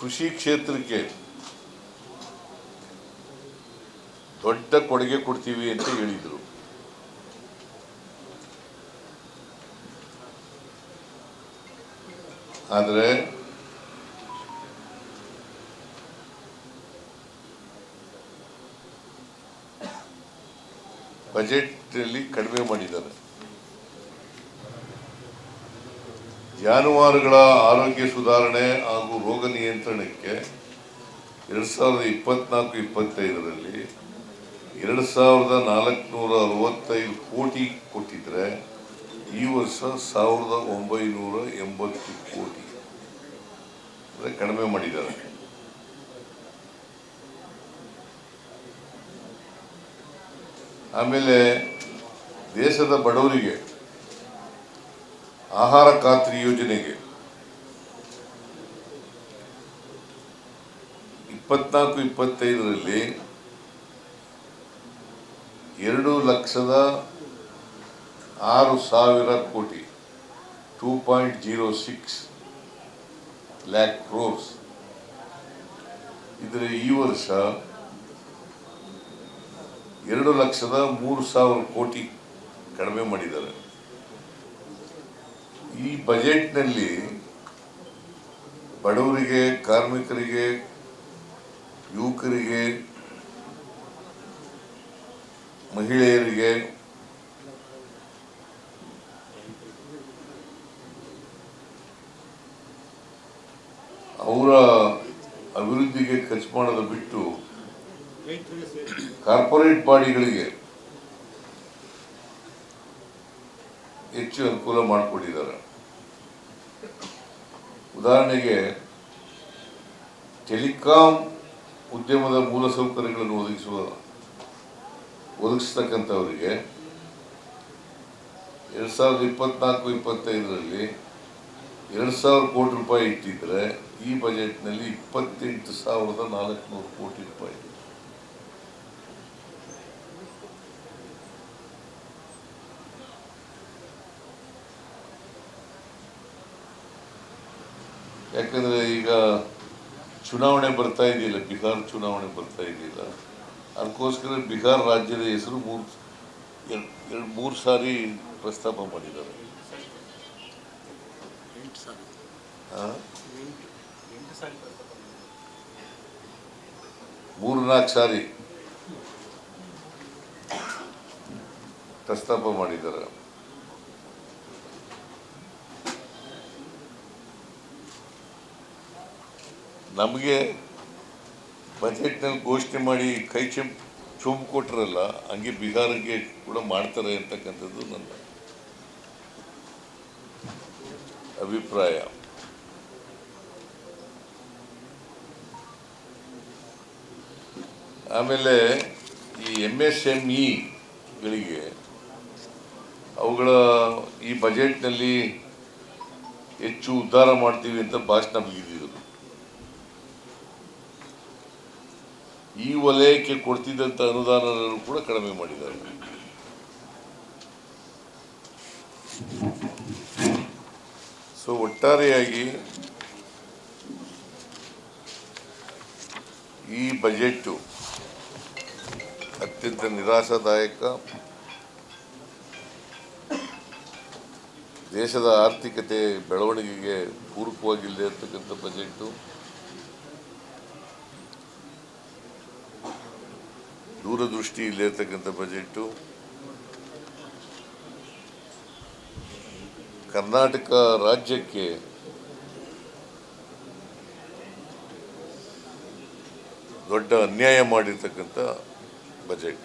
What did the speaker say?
ಕೃಷಿ ಕ್ಷೇತ್ರಕ್ಕೆ ದೊಡ್ಡ ಕೊಡುಗೆ ಕೊಡ್ತೀವಿ ಅಂತ ಹೇಳಿದರು. ಆದರೆ ಬಜೆಟ್ನಲ್ಲಿ ಕಡಿಮೆ ಮಾಡಿದ್ದಾರೆ. ಜಾನುವಾರುಗಳ ಆರೋಗ್ಯ ಸುಧಾರಣೆ ಹಾಗೂ ರೋಗ ನಿಯಂತ್ರಣಕ್ಕೆ ಎರಡು ಸಾವಿರದ ಇಪ್ಪತ್ನಾಲ್ಕು, ಇಪ್ಪತ್ತೈದರಲ್ಲಿ ಎರಡು ಸಾವಿರದ ನಾಲ್ಕುನೂರ ಅರವತ್ತೈದು ಕೋಟಿ ಕೊಟ್ಟಿದ್ರೆ ಈ ವರ್ಷ ಸಾವಿರದ ಒಂಬೈನೂರ ಎಂಬತ್ತು ಕೋಟಿ. ಕಡಿಮೆ ಮಾಡಿದ್ದಾರೆ. ಆಮೇಲೆ ದೇಶದ ಬಡವರಿಗೆ ಆಹಾರ ಖಾತ್ರಿ ಯೋಜನೆಗೆ ಇಪ್ಪತ್ನಾಲ್ಕು, ಇಪ್ಪತ್ತೈದರಲ್ಲಿ ಎರಡು ಲಕ್ಷದ ಆರು ಸಾವಿರ ಕೋಟಿ, two point zero six lakh crores. ಇದರ ಈ ವರ್ಷ ಎರಡು ಲಕ್ಷದ ಮೂರು ಸಾವಿರ ಕೋಟಿ ಕಡಿಮೆ ಮಾಡಿದ್ದಾರೆ. ಈ ಬಜೆಟ್ನಲ್ಲಿ ಬಡವರಿಗೆ ಕಾರ್ಮಿಕರಿಗೆ ಯುವಕರಿಗೆ ಮಹಿಳೆಯರಿಗೆ ಅವರ ಅಭಿವೃದ್ಧಿಗೆ ಖರ್ಚು ಮಾಡೋದು ಬಿಟ್ಟು ಕಾರ್ಪೊರೇಟ್ ಬಾಡಿಗಳಿಗೆ ಹೆಚ್ಚು ಅನುಕೂಲ ಮಾಡಿಕೊಟ್ಟಿದ್ದಾರೆ. ಉದಾಹರಣೆಗೆ, ಟೆಲಿಕಾಂ ಉದ್ಯಮದ ಮೂಲಸೌಕರ್ಯಗಳನ್ನು ಒದಗಿಸುವ, ಒದಗಿಸ್ತಕ್ಕಂಥವರಿಗೆ ಎರಡು ಸಾವಿರದ ಇಪ್ಪತ್ನಾಲ್ಕು, ಇಪ್ಪತ್ತೈದರಲ್ಲಿ ಎರಡು ಸಾವಿರ ಕೋಟಿ ರೂಪಾಯಿ ಇಟ್ಟಿದ್ದರೆ ಈ ಬಜೆಟ್ನಲ್ಲಿ ಇಪ್ಪತ್ತೆಂಟು ಸಾವಿರದ ನಾಲ್ಕುನೂರು ಕೋಟಿ ರೂಪಾಯಿ. ಯಾಕಂದ್ರೆ ಈಗ ಚುನಾವಣೆ ಬರ್ತಾ ಇದೆಯಲ್ಲ ಬಿಹಾರ್ ಚುನಾವಣೆ ಬರ್ತಾ ಇದೆಯಲ್ಲ ಅದಕ್ಕೋಸ್ಕರ ಬಿಹಾರ್ ರಾಜ್ಯದ ಹೆಸರು ಮೂರು ಎರಡು ಮೂರು ಸಾರಿ ಪ್ರಸ್ತಾಪ ಮಾಡಿದ್ದಾರೆ. ಮೂರು ನಾಲ್ಕು ಸಾರಿ ಪ್ರಸ್ತಾಪ ಮಾಡಿದ್ದಾರೆ. ನಮಗೆ ಬಜೆಟ್ನಲ್ಲಿ ಘೋಷಣೆ ಮಾಡಿ ಕೈ ಚೆಂಪ್ ಚುಂಬು ಕೊಟ್ಟರಲ್ಲ ಹಂಗೆ ಬಿಹಾರಿಗೆ ಕೂಡ ಮಾಡ್ತಾರೆ ಅಂತಕ್ಕಂಥದ್ದು ನನ್ನ ಅಭಿಪ್ರಾಯ. ಆಮೇಲೆ ಈ ಎಂ ಎಸ್ ಎಂ ಇಗಳಿಗೆ ಅವುಗಳ ಈ ಬಜೆಟ್ನಲ್ಲಿ ಹೆಚ್ಚು ಉದ್ಧಾರ ಮಾಡ್ತೀವಿ ಅಂತ ಭಾಷಣ ಬಿಗಿದಿದ್ರು ಈ ವಲಯಕ್ಕೆ ಕೊಡ್ತಿದ್ದಂಥ ಅನುದಾನಗಳನ್ನು ಕೂಡ ಕಡಿಮೆ ಮಾಡಿದ್ದಾರೆ. ಸೊ ಒಟ್ಟಾರೆಯಾಗಿ ಈ ಬಜೆಟ್ಟು ಅತ್ಯಂತ ನಿರಾಶಾದಾಯಕ. ದೇಶದ ಆರ್ಥಿಕತೆ ಬೆಳವಣಿಗೆಗೆ ಪೂರಕವಾಗಿಲ್ಲದೆ ಇರತಕ್ಕಂಥ ಬಜೆಟ್ಟು. ದೂರದೃಷ್ಟಿ ಇಲ್ಲಿರ್ತಕ್ಕಂಥ ಬಜೆಟ್ಟು. ಕರ್ನಾಟಕ ರಾಜ್ಯಕ್ಕೆ ದೊಡ್ಡ ಅನ್ಯಾಯ ಮಾಡಿರ್ತಕ್ಕಂಥ ಬಜೆಟ್.